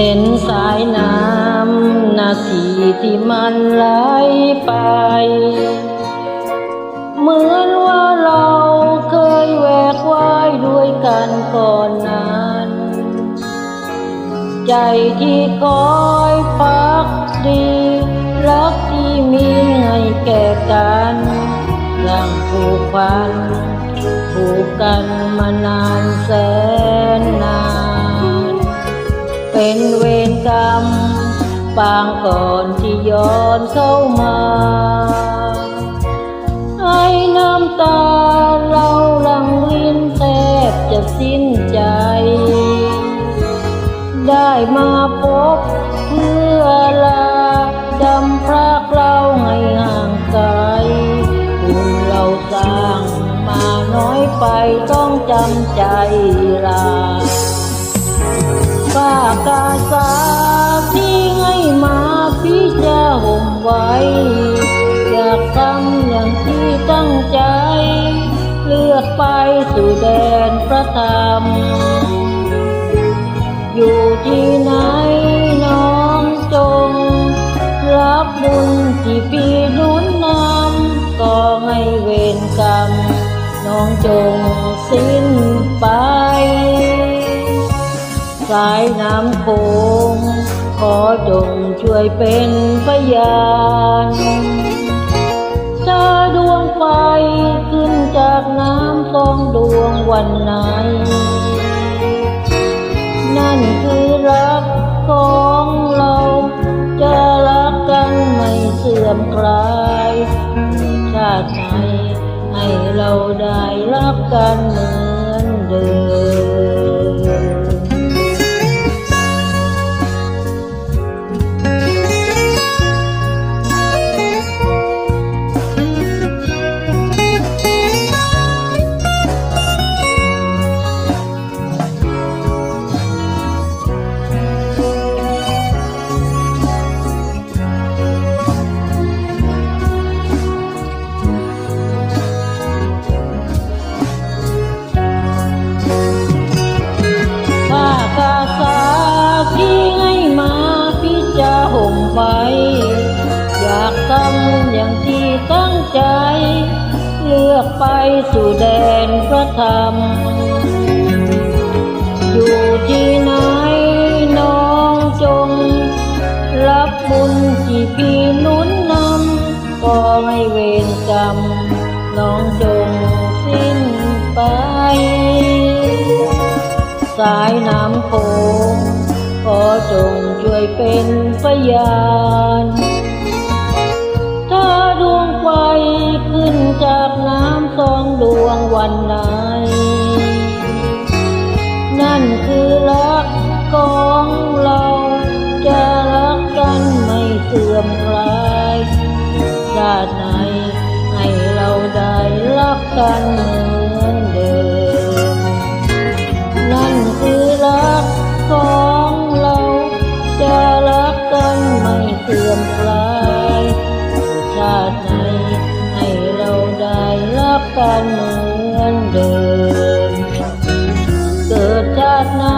เห็นสายน้ำนาทีที่มันไหลไป เหมือนว่าเราเคยแวกว่ายด้วยกันก่อนนั้น ใจที่คอยพักดี รักที่มีให้แก่กันยังผูกพันผูกกันมานาน ปางก่อนที่ย้อนเข้ามาให้น้ำตาเราหลังลิ้นแทบจะสิ้นใจ ได้มาพบเพื่อลาดำพรากเราให้ห่างไกลบุญเราสร้างมาน้อยไปต้องจำใจลาป้ากาสา ไว้ อยากทำอย่างที่ตั้งใจ เลือกไปสู่แดนพระธรรม อยู่ที่ไหนน้องจง รับบุญที่พี่นุนนำก็ให้เวรกรรม น้องจงสิ้นไป สายน้ำโขง ขอจงช่วยเป็นพยานถ้าดวงไฟขึ้นจากน้ำสองดวงวันไหน นั่นคือรักของเรา จะรักกันไม่เสื่อมคลายชาติไหนให้เราได้รักกันเหมือนเดิม ไปสู่แดนพระธรรม อยู่ที่ไหนน้องจง รับบุญที่พี่นุนนำก็ให้เวรกรรม น้องจงสิ้นไป สายน้ำโขงขอจงช่วยเป็นพยาน วันไหน นั่นคือรักของเราจะรักกันไม่เสื่อมคลายชาติไหนให้เราได้รักกัน เ